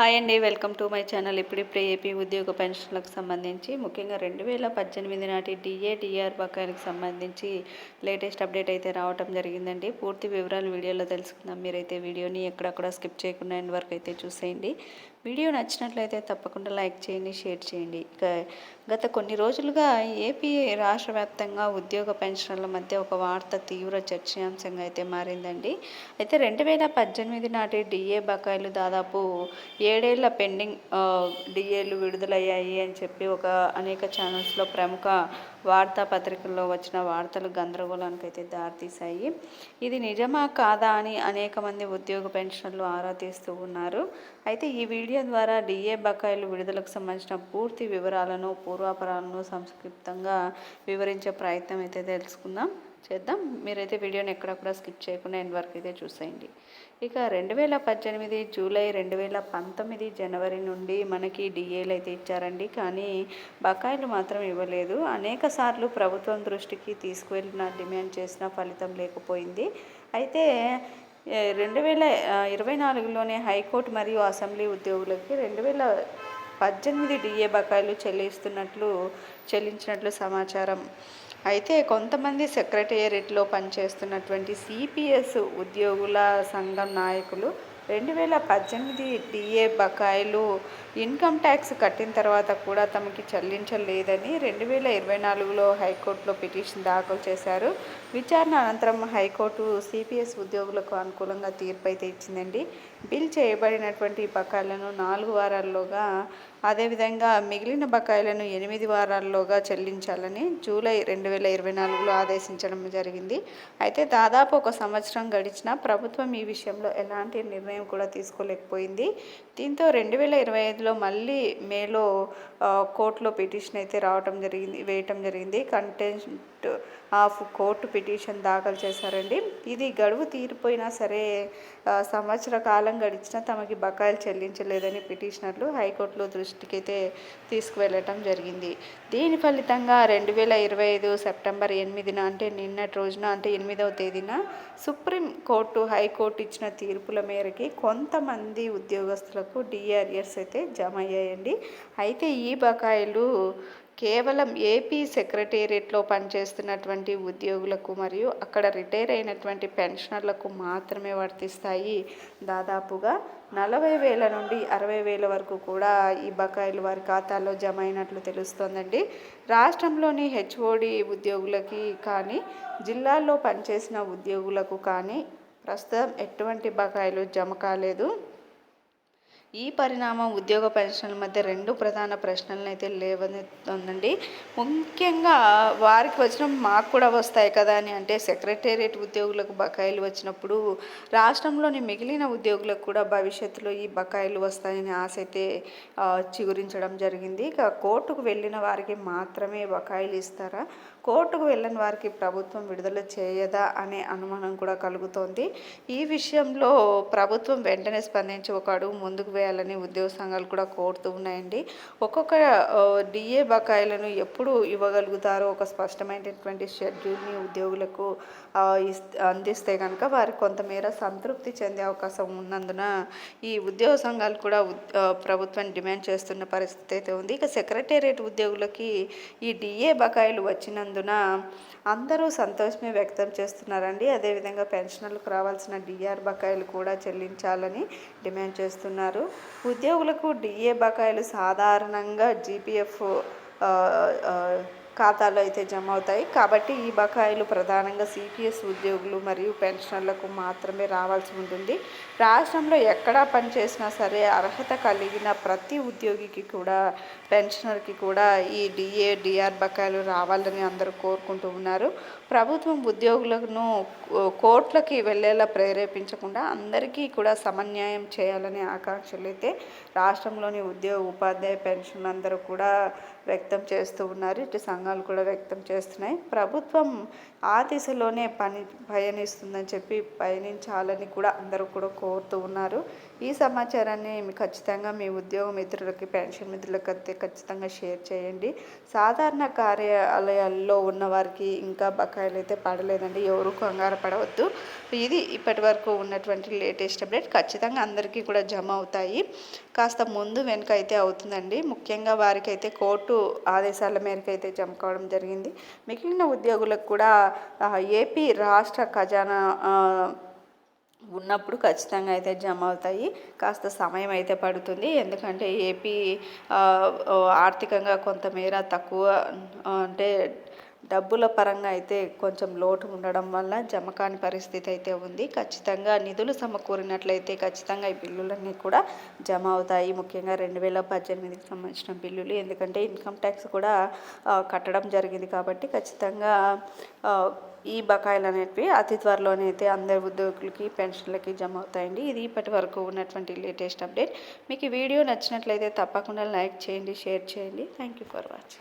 Hi అండి welcome to my channel. ఇప్పుడిప్పుడే AP ఉద్యోగ పెన్షన్లకు సంబంధించి ముఖ్యంగా రెండు వేల పద్దెనిమిది నాటి డిఏ డిఆర్ బకాయిలకు సంబంధించి లేటెస్ట్ అప్డేట్ అయితే రావటం జరిగిందండి. పూర్తి వివరాలు వీడియోలో తెలుసుకుందాం. మీరైతే వీడియోని ఎక్కడక్కడ స్కిప్ చేయకుండా ఎండ్ వరకు అయితే చూసేయండి. వీడియో నచ్చినట్లయితే తప్పకుండా లైక్ చేయండి షేర్ చేయండి. ఇక గత కొన్ని రోజులుగా ఏపీ రాష్ట్ర వ్యాప్తంగా ఉద్యోగ పెన్షన్ల మధ్య ఒక వార్త తీవ్ర చర్చాంశంగా అయితే మారిందండి. అయితే రెండు వేల పద్దెనిమిది నాటి డిఏ బకాయిలు దాదాపు ఏడేళ్ళ పెండింగ్ డిఏలు విడుదలయ్యాయి అని చెప్పి ఒక అనేక ఛానల్స్లో ప్రముఖ వార్తాపత్రికల్లో వచ్చిన వార్తలు గందరగోళానికి అయితే దారితీశాయి. ఇది నిజమా కాదా అని అనేక మంది ఉద్యోగ పెన్షన్లు ఆరా తీస్తూ ఉన్నారు. అయితే ఈ వీడియో ద్వారా డిఏ బకాయిలు విడుదలకు సంబంధించిన పూర్తి వివరాలను పూర్వాపరాలను సంక్షిప్తంగా వివరించే ప్రయత్నం అయితే తెలుసుకుందాం. చేద్దాం. మీరైతే వీడియోని ఎక్కడ కూడా స్కిప్ చేయకుండా ఎండ్ వరకు అయితే చూసేయండి. ఇక రెండు వేల పద్దెనిమిది జూలై రెండు వేల పంతొమ్మిది జనవరి నుండి మనకి డిఏలు అయితే ఇచ్చారండి. కానీ బకాయిలు మాత్రం ఇవ్వలేదు. అనేక సార్లు ప్రభుత్వం దృష్టికి తీసుకువెళ్ళిన డిమాండ్ చేసిన ఫలితం లేకపోయింది. అయితే రెండు వేల ఇరవై నాలుగులోనే హైకోర్టు మరియు అసెంబ్లీ ఉద్యోగులకి రెండు వేల పద్దెనిమిది డిఏ బకాయిలు చెల్లిస్తున్నట్లు చెల్లించినట్లు సమాచారం. అయితే కొంతమంది సెక్రటేరియట్లో పనిచేస్తున్నటువంటి సిపిఎస్ ఉద్యోగుల సంఘం నాయకులు రెండు వేల పద్దెనిమిది డిఏ బకాయిలు ఇన్కమ్ ట్యాక్స్ కట్టిన తర్వాత కూడా తమకి చెల్లించలేదని రెండు వేల ఇరవై నాలుగులో హైకోర్టులో పిటిషన్ దాఖలు చేశారు. విచారణ అనంతరం హైకోర్టు సిపిఎస్ ఉద్యోగులకు అనుకూలంగా తీర్పు అయితే ఇచ్చిందండి. బిల్ చేయబడినటువంటి బకాయిలను నాలుగు వారాల్లోగా అదేవిధంగా మిగిలిన బకాయిలను ఎనిమిది వారాల్లోగా చెల్లించాలని జూలై రెండు వేల ఇరవై నాలుగులో ఆదేశించడం జరిగింది. అయితే దాదాపు ఒక సంవత్సరం గడిచిన ప్రభుత్వం ఈ విషయంలో ఎలాంటి నిర్ణయం కూడా తీసుకోలేకపోయింది. దీంతో రెండు వేల ఇరవై ఐదులో మళ్ళీ మేలో కోర్టులో పిటిషన్ అయితే రావటం జరిగింది వేయటం జరిగింది. రిట్ ఆఫ్ కోర్టు పిటిషన్ దాఖలు చేశారండి. ఇది గడువు తీరిపోయినా సరే సంవత్సర కాలం గడిచినా తమకి బకాయిలు చెల్లించలేదని పిటిషనర్లు హైకోర్టులో దృష్టికి అయితే తీసుకువెళ్ళటం జరిగింది. దీని ఫలితంగా రెండు వేల ఇరవై ఐదు సెప్టెంబర్ ఎనిమిదిన అంటే నిన్నటి రోజున అంటే ఎనిమిదవ తేదీన సుప్రీం కోర్టు హైకోర్టు ఇచ్చిన తీర్పుల మేరకి కొంతమంది ఉద్యోగస్తులకు డిఆర్ఎస్ అయితే జమ అయ్యాయండి అయితే ఈ బకాయిలు కేవలం ఏపీ సెక్రటేరియట్లో పనిచేస్తున్నటువంటి ఉద్యోగులకు మరియు అక్కడ రిటైర్ అయినటువంటి పెన్షనర్లకు మాత్రమే వర్తిస్తాయి. దాదాపుగా నలభై వేల నుండి అరవై వేల వరకు కూడా ఈ బకాయిలు వారి ఖాతాలో జమ అయినట్లు తెలుస్తోందండి. రాష్ట్రంలోని హెచ్ఓడి ఉద్యోగులకి కానీ జిల్లాల్లో పనిచేసిన ఉద్యోగులకు కానీ ప్రస్తుతం ఎటువంటి బకాయిలు జమ కాలేదు. ఈ పరిణామం ఉద్యోగ పెన్షన్ల మధ్య రెండు ప్రధాన ప్రశ్నలను అయితే లేవనెత్తుందండి. ముఖ్యంగా వారికి వచ్చిన మాకు కూడా వస్తాయి కదా అని అంటే సెక్రటేరియట్ ఉద్యోగులకు బకాయిలు వచ్చినప్పుడు రాష్ట్రంలోని మిగిలిన ఉద్యోగులకు కూడా భవిష్యత్తులో ఈ బకాయిలు వస్తాయని ఆశ అయితే చిగురించడం జరిగింది. ఇక కోర్టుకు వెళ్ళిన వారికి మాత్రమే బకాయిలు ఇస్తారా? కోర్టుకు వెళ్ళని వారికి ప్రభుత్వం విడుదల చేయదా అనే అనుమానం కూడా కలుగుతోంది. ఈ విషయంలో ప్రభుత్వం వెంటనే స్పందించి ఒక అడుగు ముందుకు వేయాలని ఉద్యోగ సంఘాలు కూడా కోరుతూ ఉన్నాయండి. ఒక్కొక్క డిఏ బకాయిలను ఎప్పుడు ఇవ్వగలుగుతారో ఒక స్పష్టమైనటువంటి షెడ్యూల్ని ఉద్యోగులకు అందిస్తే కనుక వారికి కొంతమేర సంతృప్తి చెందే అవకాశం ఉన్నందున ఈ ఉద్యోగ సంఘాలు కూడా ప్రభుత్వం డిమాండ్ చేస్తున్న పరిస్థితి అయితే ఉంది. ఇక సెక్రటేరియట్ ఉద్యోగులకి ఈ డిఏ బకాయిలు వచ్చినందుకు వచ్చినందున అందరూ సంతోషమే వ్యక్తం చేస్తున్నారండి. అదేవిధంగా పెన్షనర్లకు రావాల్సిన డిఆర్ బకాయిలు కూడా చెల్లించాలని డిమాండ్ చేస్తున్నారు. ఉద్యోగులకు డిఏ బకాయిలు సాధారణంగా జీపీఎఫ్ ఖాతాలో అయితే జమ అవుతాయి కాబట్టి ఈ బకాయిలు ప్రధానంగా సిపిఎస్ ఉద్యోగులు మరియు పెన్షనర్లకు మాత్రమే రావాల్సి ఉంటుంది. రాష్ట్రంలో ఎక్కడా పనిచేసినా సరే అర్హత కలిగిన ప్రతి ఉద్యోగికి కూడా పెన్షనర్కి కూడా ఈ డిఏ డిఆర్ బకాయిలు రావాలని అందరూ కోరుకుంటూ ఉన్నారు. ప్రభుత్వం ఉద్యోగులను కోర్టులకి వెళ్ళేలా ప్రేరేపించకుండా అందరికీ కూడా సమన్యాయం చేయాలనే ఆకాంక్షలు అయితే రాష్ట్రంలోని ఉద్యోగ ఉపాధ్యాయ పెన్షన్ అందరూ కూడా వ్యక్తం చేస్తూ ఉన్నారు. ఇటు సంఘాలు కూడా వ్యక్తం చేస్తున్నాయి. ప్రభుత్వం ఆ దిశలోనే పని పయనిస్తుందని చెప్పి పయనించాలని కూడా అందరూ కూడా కోరుతూ ఉన్నారు. ఈ సమాచారాన్ని మీ ఖచ్చితంగా మీ ఉద్యోగ మిత్రులకి పెన్షన్ మిత్రులకి అయితే ఖచ్చితంగా షేర్ చేయండి. సాధారణ కార్యాలయాల్లో ఉన్న వారికి ఇంకా బకాయిలు అయితే పడలేదండి. ఎవరు కంగారు పడవద్దు. ఇది ఇప్పటి వరకు ఉన్నటువంటి లేటెస్ట్ అప్డేట్. ఖచ్చితంగా అందరికీ కూడా జమ అవుతాయి. కాస్త ముందు వెనుక అయితే అవుతుందండి. ముఖ్యంగా వారికి అయితే కోర్టు ఆదేశాల మేరకు అయితే జమ కావడం జరిగింది. మిగిలిన ఉద్యోగులకు కూడా ఏపీ రాష్ట్ర ఖజానా ఉన్నప్పుడు ఖచ్చితంగా అయితే జమ అవుతాయి. కాస్త సమయం అయితే పడుతుంది. ఎందుకంటే ఏపీ ఆర్థికంగా కొంతమేర తక్కువ అంటే డబ్బుల పరంగా అయితే కొంచెం లోటు ఉండడం వల్ల జమ కాని పరిస్థితి అయితే ఉంది. ఖచ్చితంగా నిధులు సమకూరినట్లయితే ఖచ్చితంగా ఈ బిల్లులన్నీ కూడా జమ అవుతాయి. ముఖ్యంగా రెండు వేల పద్దెనిమిదికి సంబంధించిన బిల్లులు. ఎందుకంటే ఇన్కమ్ ట్యాక్స్ కూడా కట్టడం జరిగింది కాబట్టి ఖచ్చితంగా ఈ బకాయిలు అనేటివి అతి త్వరలోనే అయితే అందరి ఉద్యోగులకి పెన్షన్లకి జమ అవుతాయండి. ఇది ఇప్పటి వరకు ఉన్నటువంటి లేటెస్ట్ అప్డేట్. మీకు ఈ వీడియో నచ్చినట్లయితే తప్పకుండా లైక్ చేయండి షేర్ చేయండి. Thank you for watching